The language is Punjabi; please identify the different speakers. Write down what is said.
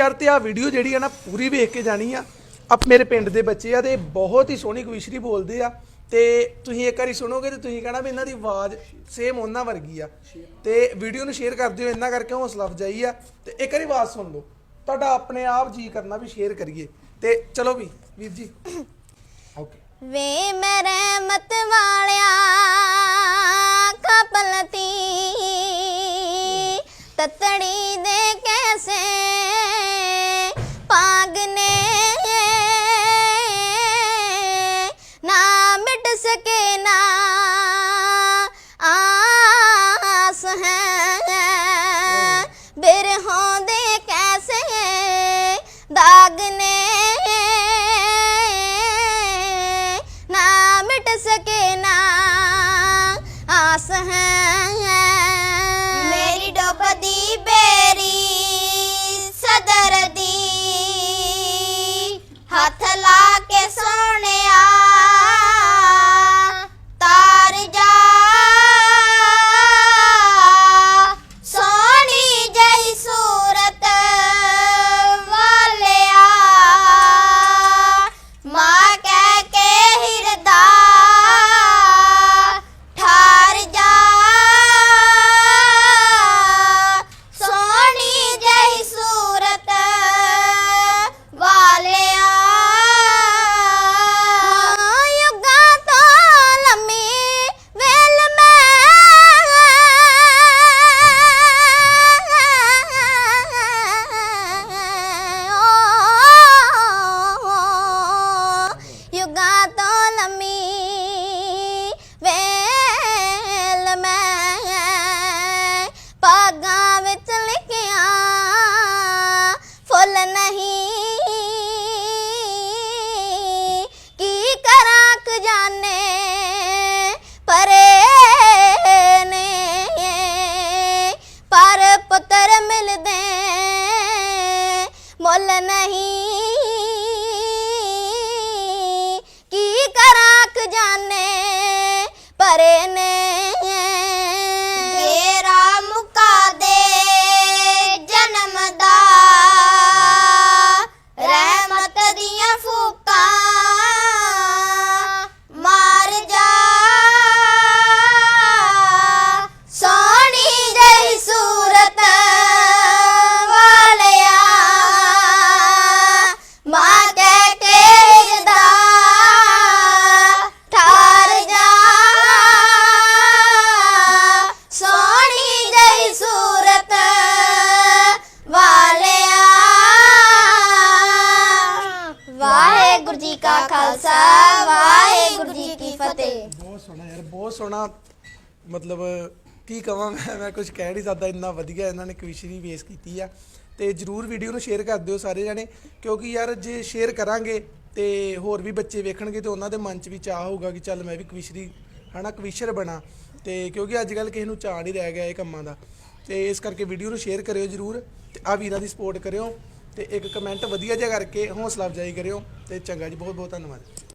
Speaker 1: ਯਾਰ ਤੇ ਆ ਵੀਡੀਓ ਜਿਹੜੀ ਆ ਨਾ ਪੂਰੀ ਵੇਖ ਕੇ ਜਾਣੀ ਆ। ਆਪ ਮੇਰੇ ਪਿੰਡ ਦੇ ਬੱਚੇ ਆ ਤੇ ਬਹੁਤ ਹੀ ਸੋਹਣੀ ਕਵਿਸ਼ਰੀ ਬੋਲਦੇ ਆ। ਤੇ ਤੁਸੀਂ ਇੱਕ ਵਾਰੀ ਸੁਣੋਗੇ ਤੇ ਤੁਸੀਂ ਕਹਿਣਾ ਵੀ ਇਹਨਾਂ ਦੀ ਆਵਾਜ਼ ਸੇਮ ਉਹਨਾਂ ਵਰਗੀ ਆ। ਤੇ ਵੀਡੀਓ ਨੂੰ ਸ਼ੇਅਰ ਕਰ ਦਿਓ ਇਹਨਾਂ ਕਰਕੇ ਹੌਸਲਾ ਅਫਜਾਈ ਆ। ਤੇ ਇੱਕ ਵਾਰੀ ਆਵਾਜ਼ ਸੁਣ ਲਓ। ਤੁਹਾਡਾ ਆਪਣੇ ਆਪ ਜੀ ਕਰਨਾ ਵੀ ਸ਼ੇਅਰ ਕਰੀਏ। ਤੇ ਚਲੋ ਵੀ, ਵੀਰ ਜੀ। ਓਕੇ
Speaker 2: ਵੇ ਮੈਂ ਰਹਿਮਤ ਵਾਲਿਆ ਸਕੇ ਨਾ। ਆਸ ਹੈ। ਬਿਰਹੋਂ ਦੇ ਕੈਸੇ ਦਾਗ ਨੇ ਨਹੀਂ ਕੀ ਕਰਾਂ ਕ ਜਾਣੇ? ਪਰੇ ਨੇ ਖਾਲਸਾ, ਵਾਹਿਗੁਰੂ ਜੀ ਕੀ ਫਤਿਹ।
Speaker 1: ਬਹੁਤ ਸੋਹਣਾ ਯਾਰ, ਬਹੁਤ ਸੋਹਣਾ। ਮਤਲਬ ਕੀ ਕਵਾਂ ਮੈਂ ਮੈਂ ਕੁਝ ਕਹਿ ਨਹੀਂ ਸਕਦਾ, ਇੰਨਾ ਵਧੀਆ ਇਹਨਾਂ ਨੇ ਕਵਿਸ਼ਰੀ ਵੇਸ ਕੀਤੀ ਆ। ਤੇ ਜਰੂਰ ਵੀਡੀਓ ਨੂੰ ਸ਼ੇਅਰ ਕਰ ਦਿਓ ਸਾਰੇ ਜਾਣੇ, ਕਿਉਂਕਿ ਯਾਰ ਜੇ ਸ਼ੇਅਰ ਕਰਾਂਗੇ ਤੇ ਹੋਰ ਵੀ ਬੱਚੇ ਵੇਖਣਗੇ ਤੇ ਉਹਨਾਂ ਦੇ ਮਨ 'ਚ ਵੀ ਚਾਹ ਹੋਊਗਾ ਕਿ ਚੱਲ ਮੈਂ ਵੀ ਕਵਿਸ਼ਰੀ ਹਨਾ ਕਵਿਸ਼ਰ ਬਣਾ। ਤੇ ਕਿਉਂਕਿ ਅੱਜ ਕੱਲ ਕਿਸੇ ਨੂੰ ਚਾਹ ਨਹੀਂ ਰਹਿ ਗਿਆ ਇਹ ਕੰਮਾਂ ਦਾ। ਤੇ ਇਸ ਕਰਕੇ ਵੀਡੀਓ ਨੂੰ ਸ਼ੇਅਰ ਕਰਿਓ ਜਰੂਰ, ਤੇ ਆ ਵੀਰਾਂ ਦੀ ਸਪੋਰਟ ਕਰਿਓ। ਤੇ ਇੱਕ ਕਮੈਂਟ ਵਧੀਆ ਜਿਹਾ ਕਰਕੇ ਹੌਸਲਾ ਅਫਜ਼ਾਈ ਕਰਿਓ ਤੇ ਚੰਗਾ ਜੀ ਬਹੁਤ ਬਹੁਤ ਧੰਨਵਾਦ।